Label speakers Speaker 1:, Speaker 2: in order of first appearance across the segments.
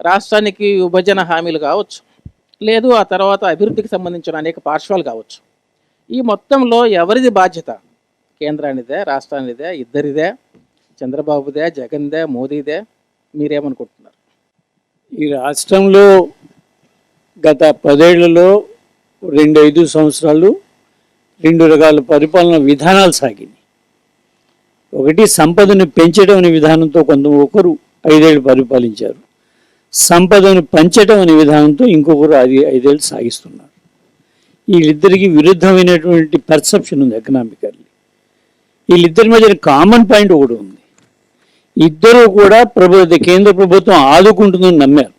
Speaker 1: రాష్ట్రానికి విభజన హామీలు కావచ్చు లేదు ఆ తర్వాత అభివృద్ధికి సంబంధించిన అనేక పార్శ్వాలు కావచ్చు. ఈ మొత్తంలో ఎవరిది బాధ్యత? కేంద్రానిదే రాష్ట్రానిదే ఇద్దరిదే చంద్రబాబుదే జగన్దే మోదీదే? మీరేమనుకుంటున్నారు?
Speaker 2: ఈ రాష్ట్రంలో గత పదేళ్ళలో రెండు ఐదు సంవత్సరాలు రెండు రకాల పరిపాలన విధానాలు సాగింది ఒకటి సంపదను పెంచడం అనే విధానంతో కొంత ఒకరు ఐదేళ్ళు పరిపాలించారు. సంపదను పంచడం అనే విధానంతో ఇంకొకరు అది ఐదేళ్ళు సాగిస్తున్నారు. వీళ్ళిద్దరికి విరుద్ధమైనటువంటి పర్సెప్షన్ ఉంది ఎకనామికల్లీ వీళ్ళిద్దరి మధ్య కామన్ పాయింట్ ఒకటి ఉంది. ఇద్దరు కూడా ప్రభు కేంద్ర ప్రభుత్వం ఆదుకుంటుందని నమ్మారు.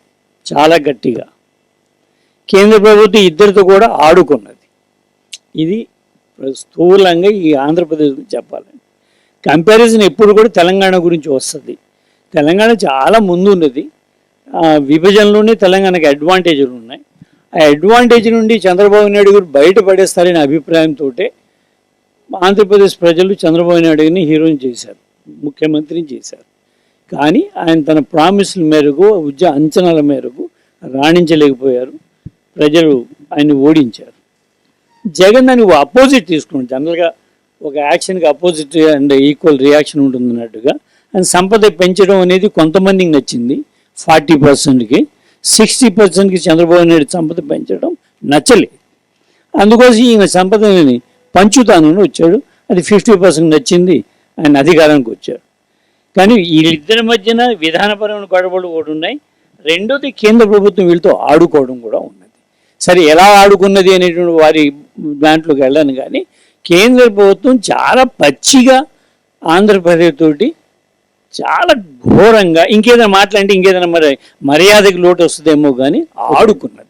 Speaker 2: చాలా గట్టిగా. కేంద్ర ప్రభుత్వం ఇద్దరితో కూడా ఆడుకున్నది. ఇది స్థూలంగా ఈ ఆంధ్రప్రదేశ్ గురించి చెప్పాలండి కంపారిజన్ ఎప్పుడు కూడా తెలంగాణ గురించి వస్తుంది. తెలంగాణ చాలా ముందు ఉన్నది విభజనలోనే తెలంగాణకి అడ్వాంటేజ్లు ఉన్నాయి. ఆ అడ్వాంటేజ్ నుండి చంద్రబాబు నాయుడు గారు బయటపడేస్తారనే అభిప్రాయంతో ఆంధ్రప్రదేశ్ ప్రజలు చంద్రబాబు నాయుడుని హీరోని చేశారు ముఖ్యమంత్రిని చేశారు. కానీ ఆయన తన ప్రామిస్ల మేరకు ఉద్య అంచనాల మేరకు రాణించలేకపోయారు. ప్రజలు ఆయన్ని ఓడించారు. జగన్ దానికి అపోజిట్ తీసుకున్నాడు. జనరల్గా ఒక యాక్షన్కి అపోజిట్ అండ్ ఈక్వల్ రియాక్షన్ ఉంటుంది అన్నట్టుగా ఆయన సంపద పెంచడం అనేది కొంతమందికి నచ్చింది. ఫార్టీ పర్సెంట్కి సిక్స్టీ పర్సెంట్కి చంద్రబాబు నాయుడు సంపద పెంచడం నచ్చలేదు అందుకోసం ఈయన సంపదని పంచుతానని వచ్చాడు. అది ఫిఫ్టీ పర్సెంట్ నచ్చింది ఆయన అధికారానికి వచ్చాడు కానీ వీళ్ళిద్దరి మధ్యన విధానపరమైన గొడవలు కూడా ఉన్నాయి. రెండోది కేంద్ర ప్రభుత్వం వీళ్ళతో ఆడుకోవడం కూడా ఉన్నది. సరే ఎలా ఆడుకున్నది అనేటువంటి వారి దాంట్లోకి వెళ్ళాను కానీ కేంద్ర ప్రభుత్వం చాలా పచ్చిగా ఆంధ్రప్రదేశ్ తోటి చాలా ఘోరంగా ఇంకేదైనా మాట్లాడితే ఇంకేదైనా మరి మర్యాదకి లోటు వస్తుందేమో కానీ ఆడుకున్నది.